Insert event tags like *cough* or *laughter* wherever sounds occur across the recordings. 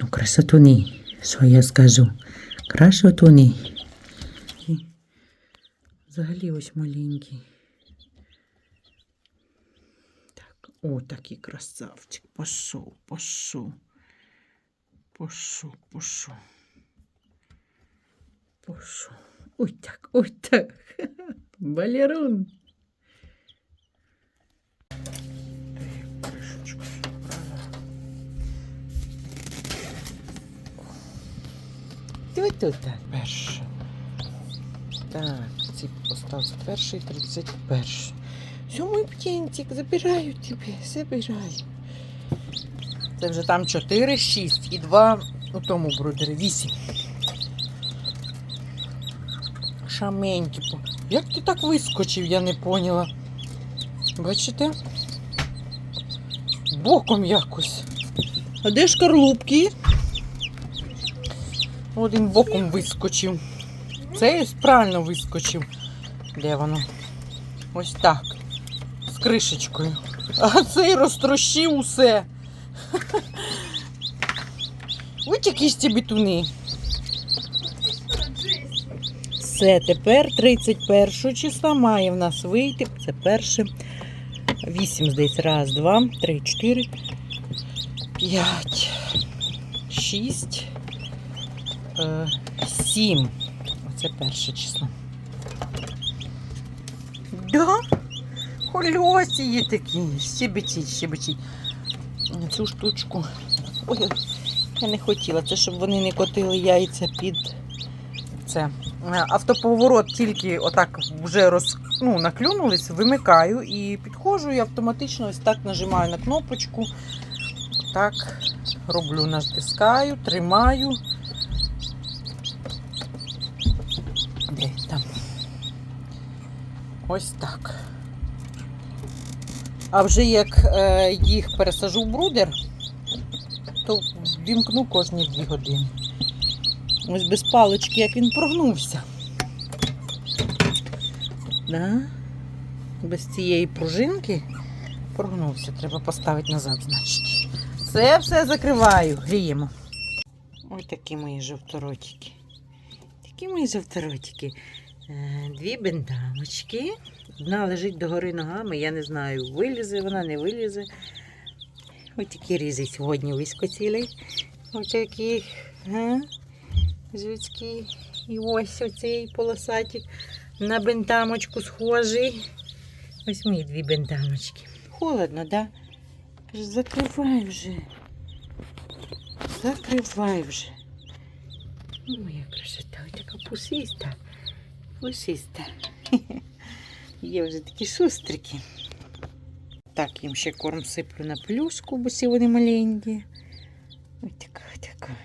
Ну, красотуни, що я скажу. Красотуни. І Взагалі ось маленький. Так, о, такий красавчик. Пошов, пошов. Пошов, пошов. Пошов. Ой так, ой так. *laughs* Балерун. Ти тут так. Перше. Так, ці постався перший, тридцять перший. Все, мой птенчик, забираю тебе, забираю. Це вже там 4, 6 і 2 у тому брудері, 8. Шаменьки. Як ти так вискочив, я не поняла. Бачите? Боком якось. А де ж карлупки? Один боком вискочив. Цей правильно вискочив. Де воно? Ось так. З кришечкою. А цей розтрощив усе. *laughs* Ось якісь ці бітуни. Все, тепер 31 числа має в нас вийти. Це перше. 8, здається. Раз, два, три, чотири, п'ять, шість, сім. Оце перше число. Да? Хольосі є такі. Щебечіть, щебечіть. Цю штучку. Ой, ой, я не хотіла. Це щоб вони не котили яйця під це. Е, Автоповорот тільки отак вже роз, ну, наклюнулись, вимикаю і підходжу і автоматично ось так нажимаю на кнопочку. Так роблю, натискаю, тримаю. Де там? Ось так. А вже як е, їх пересажу в брудер, то вімкну кожні дві години. Ось без палички, як він прогнувся. Да? Без цієї пружинки прогнувся. Треба поставити назад, значить. Це все закриваю, гріємо. Ось такі мої жовторотики. Такі мої жовторотики. Е, Дві бендамочки. Одна лежить догори ногами, я не знаю, вилізе вона, не вилізе. Ось такі різи сьогодні вискочили. Ось такі га? І ось оцей полосатик на бентамочку схожий. Ось мої дві бентамочки. Холодно, да? Закривай вже. Закривай вже. Ну, Моя красота, ось така пусиста. Пусиста. Є вже такі шустрики. Так, їм ще корм сиплю на плюшку, бо всі вони маленькі. Ось така, ось така.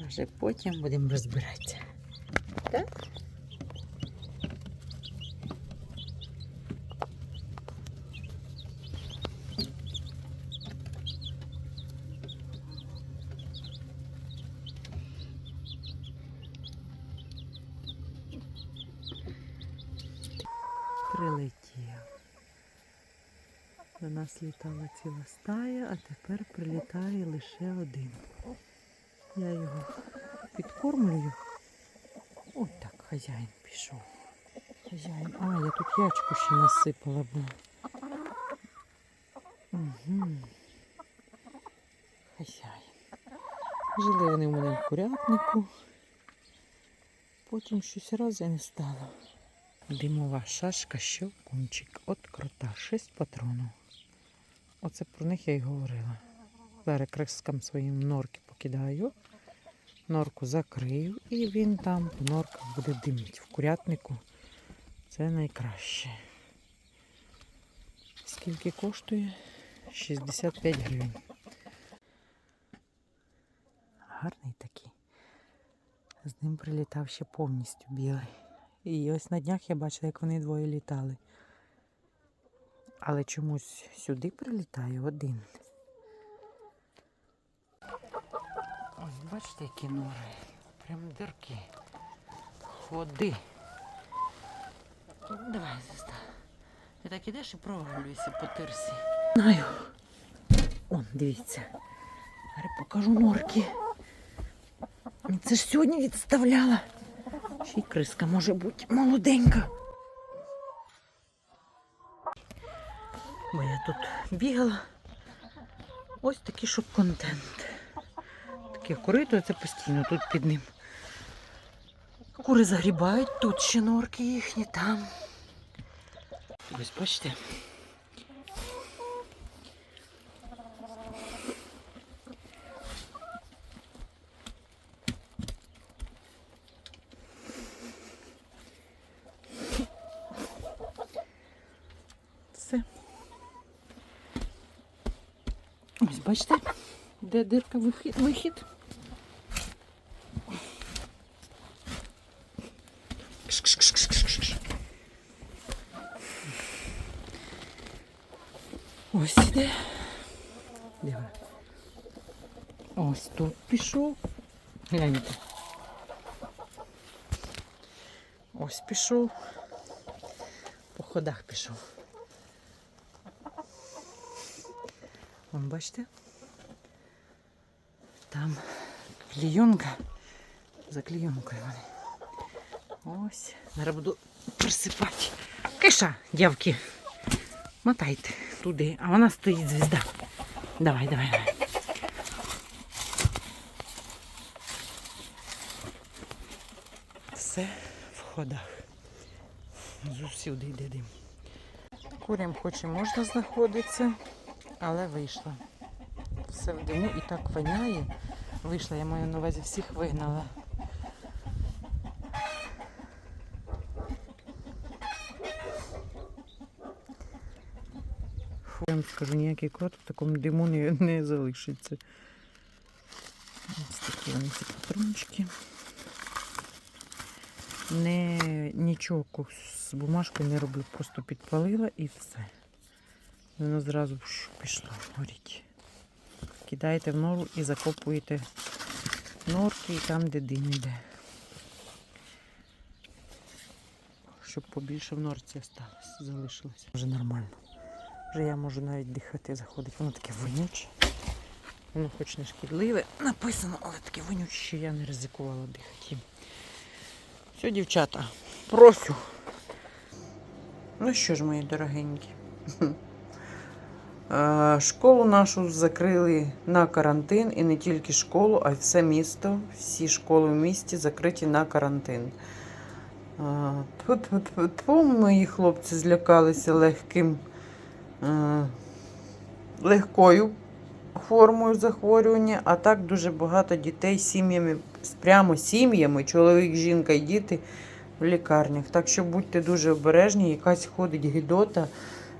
А вже потім будемо розбиратися. Так? Прилетів. До нас літала ціла стая, а тепер прилітає лише один. Я його підкормлюю. Ось так хазяїн пішов. Хазяїн. А, я тут ячку ще насипала була. Угу. Хазяїн. Жили вони в мене в курятнику. Потім щось раз і не стало. Димова шашка, щелкунчик. От крота. Шість патронів. Оце про них я й говорила. Перекрискам своїм норки покидаю. Норку закрию і він там в норках буде диміти. В курятнику це найкраще. Скільки коштує? 65 гривень. Гарний такий. З ним прилітав ще повністю білий. І ось на днях я бачила, як вони двоє літали. Але чомусь сюди прилітає один. Ось бачите, які нори. Прям дирки. Ходи. Давай, зіста. Ти так ідеш і провалюєшся по тирсі. Знаю. Он, дивіться. Покажу. норки. Це ж сьогодні відставляла. Ще й криска може бути молоденька. Бо я тут бігала. Ось такий щоб контент. Таке корито, це постійно тут під ним. Кури загрібають, тут ще норки їхні, там. Ось бачите. Все. Ось бачите, де дирка вихід. вихід. Кш-кш-кш-кш-кш-кш. Ось іде. Де вона? Ось тут пішов. Гляньте. Ось пішов. По ходах пішов. Вон, бачите? Там клійонка. За клійонкою вони. Ось. Зараз буду присипати. Киша, дівки. Мотайте туди. А вона стоїть звізда. Давай, давай, давай. Все в ходах. Зусюди йде дим. Курям хоч можна знаходитися, але вийшла. Все в диму і так воняє. Вийшла, я маю на увазі, всіх вигнала. Фу, я вам скажу, ніякий крот в такому диму не, не залишиться. Ось такі вони ці патрончики. Не, нічого з бумажкою не роблю, просто підпалила і все. Воно зразу пішло горіть. Кидаєте в нору і закопуєте норки і там, де дим йде. Щоб побільше в норці осталось, залишилось. Вже нормально. Вже я можу навіть дихати, заходить. Воно таке вонюче. Воно хоч не шкідливе, написано, але таке вонюче, що я не ризикувала дихати. Все, дівчата, прошу. Ну що ж, мої дорогенькі. Е, Школу нашу закрили на карантин і не тільки школу, а й все місто. Всі школи в місті закриті на карантин. Е, тьфу-тьфу-тьфу-тьфу, Мої хлопці злякалися легким, е, легкою формою захворювання, а так дуже багато дітей сім'ями, прямо сім'ями, чоловік, жінка і діти в лікарнях. Так що будьте дуже обережні, якась ходить гідота.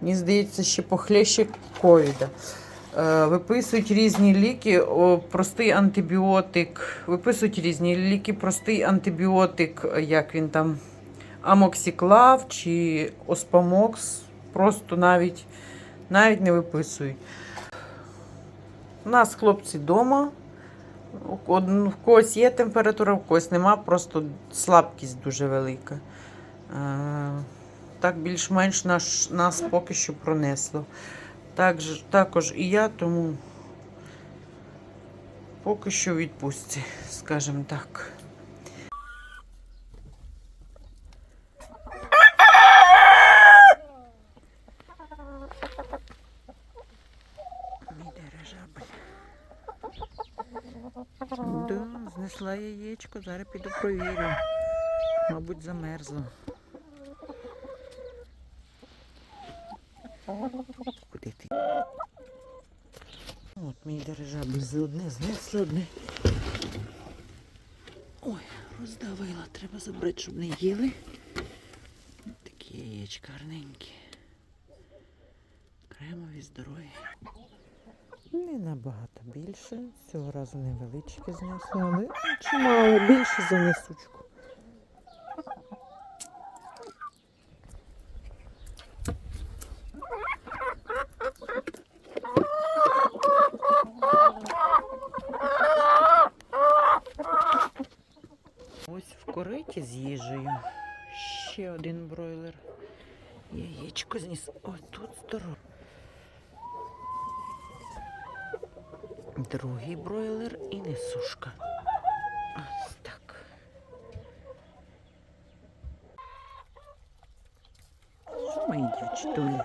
Мені здається, ще похлеще ковіда. Е, Виписують різні ліки, простий антибіотик. Виписують різні ліки, простий антибіотик, е, як він там, амоксіклав чи оспамокс. Просто навіть, навіть не виписують. У нас хлопці вдома. В когось є температура, в когось нема, просто слабкість дуже велика. Так більш-менш наш, нас поки що пронесло. Так, також і я, тому поки що відпустці, скажімо так. Да, знесла яєчко, зараз піду провірю. Мабуть, замерзло. Куди ти? От мій дирижабль з одне, знесли одне. Ой, роздавила, треба забрати, щоб не їли. Такі яєчка гарненькі. Кремові, здорові. Не набагато більше. Цього разу невеличке знесли, але чимало більше за несучку. Ось в кориті з їжею. Ще один бройлер. Яєчко зніс. Ось тут здорово. Другий бройлер і несушка. Ось так. Мої дівчатулі?